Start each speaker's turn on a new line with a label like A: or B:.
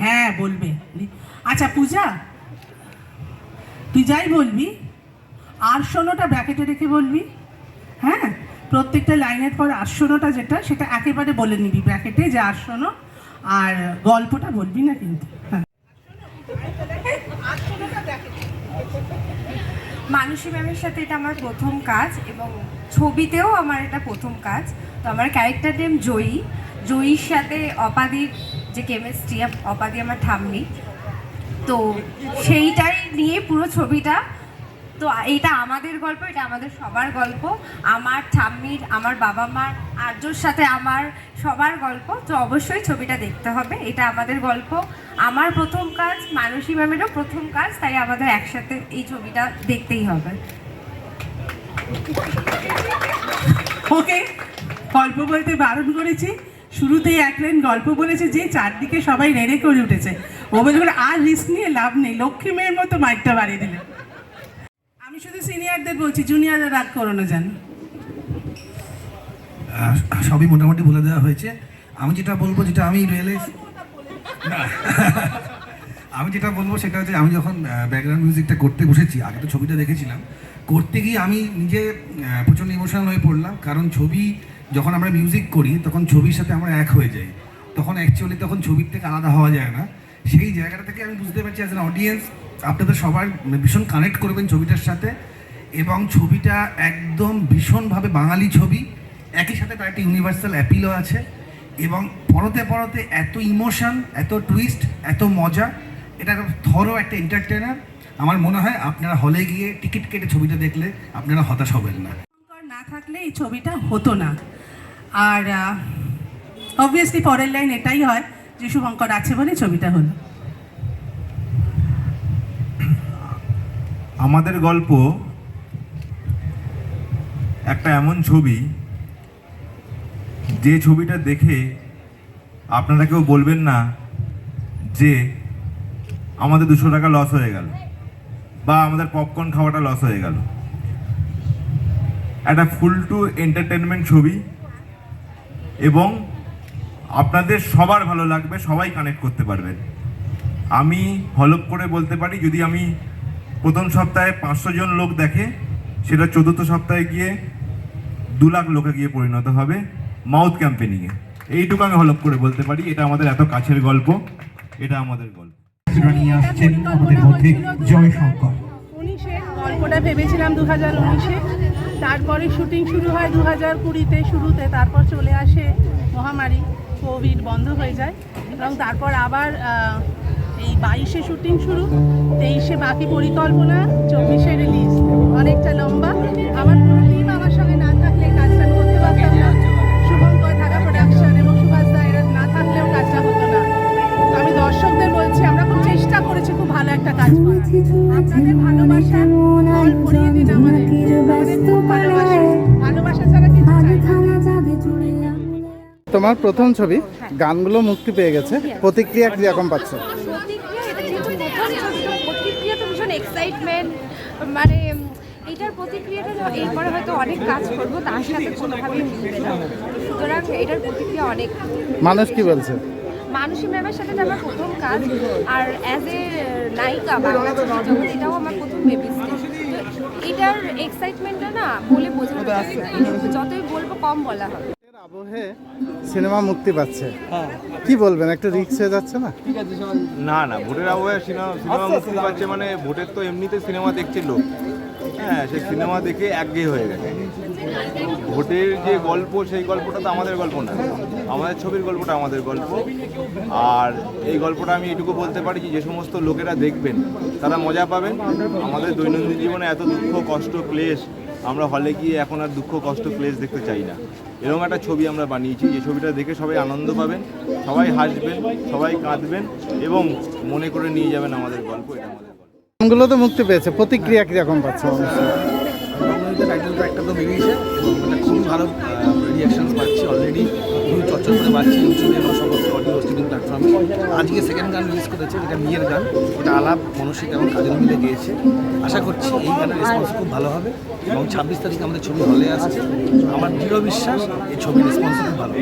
A: হ্যাঁ বলবে। আচ্ছা পূজা, তুই যাই বলবি, আর শোনোটা ব্র্যাকেটে রেখে বলবি হ্যাঁ? প্রত্যেকটা লাইনের পর আর শোনোটা যেটা, সেটা একেবারে বলে নিবি ব্র্যাকেটে যে আর শোনো, আর গল্পটা বলবি না কিন্তু। হ্যাঁ।
B: মানসী ম্যামের সাথে এটা আমার প্রথম কাজ এবং ছবিতেও আমার এটা প্রথম কাজ। তো আমার ক্যারেক্টার নেম জয়ী। জয়ীর সাথে অপাদির যে কেমিস্ট্রি অপাদি আমার ঠাম্মি তো সেইটাই নিয়ে পুরো ছবিটা, তো এটা আমাদের গল্প, এটা আমাদের সবার গল্প। আমার ঠাম্মির, আমার বাবা মার আর্যর সাথে আমার সবার গল্প। তো অবশ্যই ছবিটা দেখতে হবে, এটা আমাদের গল্প। আমার প্রথম কাজ, মানসী ম্যামেরও প্রথম কাজ, তাই আমাদের একসাথে এই ছবিটা দেখতেই হবে।
A: ওকে, গল্প বলতে বারণ করেছি। শুরুতেই এক লাইন গল্প বলেছে যে চারদিকে সবাই রেড়ে করে উঠেছে। ও বলে বলে, আর রিস্ক নিয়ে লাভ নেই লক্ষ্মী মেয়ের মতো মাইকটা বাড়িয়ে দিলেন আমি শুধু সিনিয়রদের বলছি জুনিয়ররা রাগ করো না জান।
C: সবই মোটামুটি বলে দেওয়া হয়েছে। আমি যেটা বলব যেটা আমি রিয়েলাইজ আমি যেটা বলব সেটা হচ্ছে আমি যখন ব্যাকগ্রাউন্ড মিউজিকটা করতে বসেছি আগে তো ছবিটা দেখেছিলাম করতে গিয়ে আমি নিজে প্রচণ্ড ইমোশনাল হয়ে পড়লাম কারণ ছবি যখন আমরা মিউজিক করি, তখন ছবির সাথে আমরা এক হয়ে যাই। তখন অ্যাকচুয়ালি তখন ছবির থেকে আলাদা হওয়া যায় না। সেই জায়গাটা থেকে আমি বুঝতে পারছি অ্যাজ অ্যান অডিয়েন্স আপনাদের সবার ভীষণ কানেক্ট করবেন ছবিটার সাথে। এবং ছবিটা একদম ভীষণভাবে বাঙালি ছবি। একই সাথে তার একটা ইউনিভার্সাল অ্যাপিলও আছে। এবং পরতে পরতে এত ইমোশন এত টুইস্ট এত মজা, এটা থরো একটা এন্টারটেনার আমার মনে হয় আপনারা হলে গিয়ে টিকিট কেটে ছবিটা দেখলে আপনারা হতাশ হবেন না।
A: না থাকলে এই ছবিটা হতো না। আর অবভিয়াসলি পরের লাইন এটাই হয় যে শুভঙ্কর আছে বলে ছবিটা হলো।
D: আমাদের গল্প একটা এমন ছবি যে ছবিটা দেখে আপনারা কেউ বলবেন না যে আমাদের দুশো টাকা লস হয়ে গেল বা আমাদের পপকর্ন খাওয়াটা লস হয়ে গেল। একটা ফুল টু এন্টারটেনমেন্ট ছবি এবং আপনাদের সবার ভালো লাগবে সবাই কানেক্ট করতে পারবেন। আমি হলপ করে বলতে পারি যদি আমি প্রথম সপ্তাহে পাঁচশো জন লোক দেখে সেটা চতুর্থ সপ্তাহে গিয়ে দু লাখ লোকে গিয়ে পরিণত হবে মাউথ ক্যাম্পেনিংয়ে এইটুকু আমি হলপ করে বলতে পারি এটা আমাদের এত কাছের গল্প এটা আমাদের গল্প।
C: নিয়ে আসছেন আমাদের মধ্যে জয় শঙ্কর
E: উনিশে গল্পটা ভেবেছিলাম দু হাজার উনিশে। তারপরে শুটিং শুরু হয় দু হাজার কুড়িতে শুরুতে, তারপর চলে আসে মহামারী, কোভিড বন্ধ হয়ে যায়। এবং তারপর আবার এই বাইশে শুটিং শুরু, তেইশে বাকি পরিকল্পনা, চব্বিশে রিলিজ অনেকটা লম্বা আমার পুরো টিম আপনাদের ভালোবাসা ফল করিয়ে দিন আমাদের আমাদের খুব ভালোবাসা ভালোবাসা ছাড়া কিছু চাই
F: তোমার প্রথম ছবি গানগুলো মুক্তি পেয়ে গেছে। প্রতিক্রিয়া কীরকম পাচ্ছ?
B: প্রতিক্রিয়া এটা যেহেতু প্রথম ছবি তো ভীষণ এক্সাইটমেন্ট মানে উম, প্রতিক্রিয়াটা এরপরে হয়তো অনেক কাজ করব তার সাথে কোনোভাবেই মিলবে না। সুতরাং এটার প্রতিক্রিয়া অনেক।
F: মানুষ কি বলছে?
B: মানসী ম্যামের সাথে এটা আমার প্রথম কাজ আর অ্যাজ এ নায়িকা বাংলা ছবি এটাও আমার প্রথম বেবি এটার এক্সাইটমেন্টটা না বলে বোঝানো যাবে না। যতই বলব কম বলা হবে
F: আবহে সিনেমা মুক্তি পাচ্ছে। কি বলবেন? একটু রিক্স হয়ে যাচ্ছে না?
D: না না ভোটের আবহে সিনেমা সিনেমা মুক্তি পাচ্ছে মানে ভোটের তো এমনিতে সিনেমা দেখছে লোক। হ্যাঁ সেই সিনেমা দেখে একঘেয়ে হয়ে গেছে। ভোটের যে গল্প, সেই গল্পটা তো আমাদের গল্প না। আমাদের ছবির গল্পটা আমাদের গল্প। আর এই গল্পটা আমি এটুকু বলতে পারি যে সমস্ত লোকেরা দেখবেন, তারা মজা পাবেন। আমাদের দৈনন্দিন জীবনে এত দুঃখ, কষ্ট, ক্লেশ, আমরা হলে গিয়ে এখন আর দুঃখ, কষ্ট, ক্লেশ দেখতে চাই না। এরকম একটা ছবি আমরা বানিয়েছি, যে ছবিটা দেখে সবাই আনন্দ পাবেন, সবাই হাসবেন, সবাই কাঁদবেন, এবং মনে করে নিয়ে যাবেন আমাদের গল্প, এটা আমাদের
F: গানগুলো তো মুক্তি পেয়েছে, প্রতিক্রিয়া কীরকম পাচ্ছ?
G: তো মানে খুবই ভালো অলরেডি খুবই করে সমস্ত আজকে সেকেন্ড গান রিলিজ করেছে, যেটা বিয়ের গান এটা আলাপ, মনসিক এবং কাজল মিলে গিয়েছে। আশা করছি এই গানের রেসপন্স খুব ভালো হবে, এবং ছাব্বিশ তারিখে আমাদের ছবি হলে আসছে। আমার দৃঢ় বিশ্বাস, এই ছবির রেসপন্স খুব ভালো।